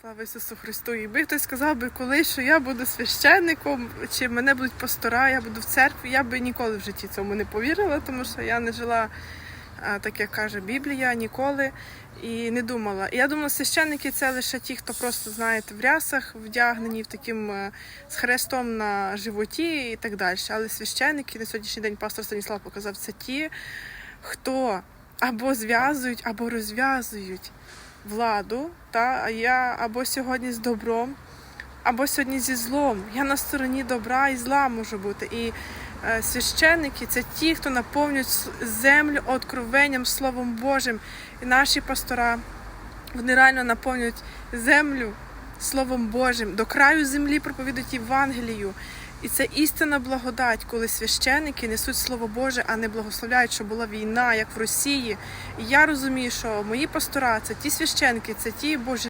Слава Ісусу Христу! Якби хтось сказав би колись, що я буду священником, чи мене будуть пастора, я буду в церкві, я би ніколи в житті цьому не повірила, тому що я не жила, так як каже Біблія, ніколи і не думала. І я думала, священники це лише ті, хто просто, знаєте, в рясах вдягнені, в таким е, з хрестом на животі і так далі. Але священники на сьогоднішній день пастор Станіслав показав це ті, хто або зв'язують, або розв'язують владу, та, я або сьогодні з добром, або сьогодні зі злом. Я на стороні добра і зла можу бути. І е, священники це ті, хто наповнюють землю откровенням Словом Божим. І наші пастора вони реально наповнюють землю Словом Божим, до краю землі проповідують Євангелію. І це істинна благодать, коли священики несуть Слово Боже, а не благословляють, що була війна, як в Росії. І я розумію, що мої пастора це ті священики, це ті Божі.